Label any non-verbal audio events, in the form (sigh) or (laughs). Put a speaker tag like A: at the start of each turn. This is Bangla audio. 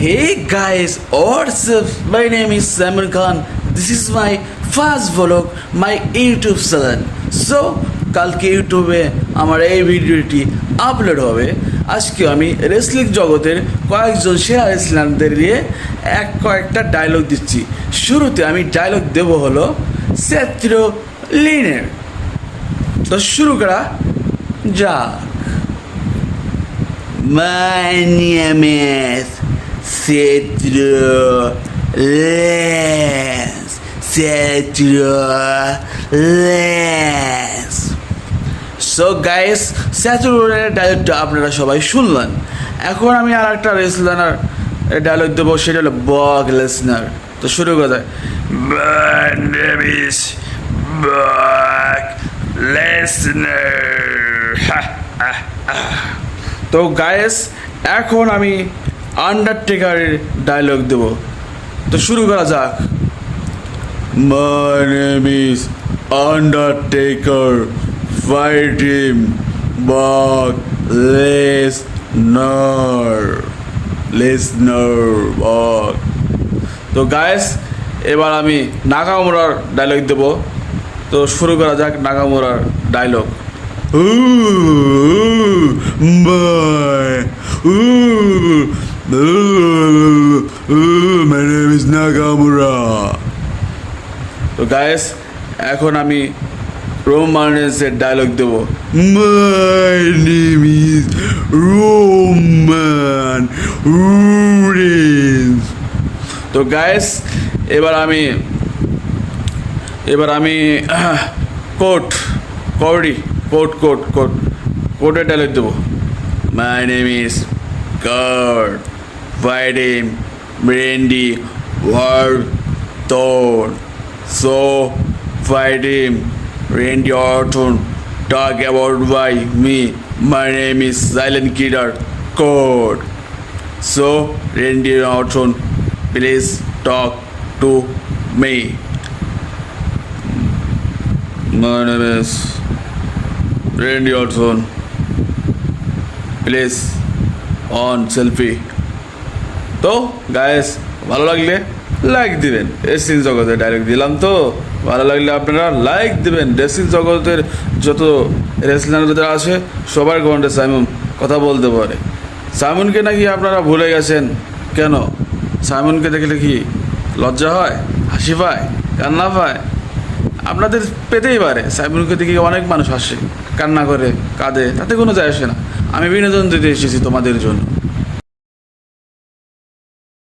A: Hey guys, what's up? My name is Salman Khan. This is my first vlog, my YouTube channel. So, কালকে ইউটিউবে আমার এই ভিডিওটি আপলোড হবে আজকে আমি রেসলিং জগতের কয়েকজন সেরা রেসলারদের নিয়ে এক কয়েকটা ডায়লগ দিচ্ছি শুরুতে আমি ডায়লগ দেব হলো সেত্র লিনের তো শুরু করা যাক My name Cedro Les. Cedro Les. So guys স্যাচুরের ডায়লগটা আপনারা সবাই শুনলেন এখন আমি আর একটা রেসলার ডায়লগ দেবো, সেটা হলো বক লেসনার তো শুরু name is Brock Lesnar. (laughs) তো গায়েস এখন আমি আন্ডারটেকারের ডায়লগ দেব তো শুরু করা যাক name is Undertaker. Fight him. Brock Lesnar. Lesnar. Brock. তো গায়েস এবার আমি নাগামোরার ডায়লগ দেব তো শুরু করা যাক নাগামোরার dialogue My name is Nagamura. তো গায়েস এখন আমি রোমানেসের ডায়লগ দেব। মাই নেম ইজ রোমান তো গায়েস এবার আমি এবার আমি কোট কৌড়ি কোট কোট কোট কোটের ডায়লগ দেবো। My name is card Friday, Brandy, War, Thor. So, Friday, Randy Orton, talk about why me. My name is Silent Killer Code. So, Randy Orton, please talk to me. My name is Randy Orton. Please on selfie. তো গায়েস ভালো লাগলে লাইক দিবেন। রেসিং জগতের ডাইরেক্ট দিলাম তো। ভালো লাগলে আপনারা লাইক দিবেন। রেসিং জগতের যত রেসলার যারা আছে, সবার কমেন্টে সাইমন কথা বলতে পারে। সাইমনকে নাকি আপনারা ভুলে গেছেন? কেন? সাইমনকে দেখলে কি লজ্জা হয়? হাসি পায়? কান্না পায়? আপনাদের পেতেই পারে। সাইমনকে দেখে অনেক মানুষ হাসে, কান্না করে, কাঁদে। তাতে কোনো যায় আসে না। আমি বিনোদন দিতে এসেছি তোমাদের জন্য।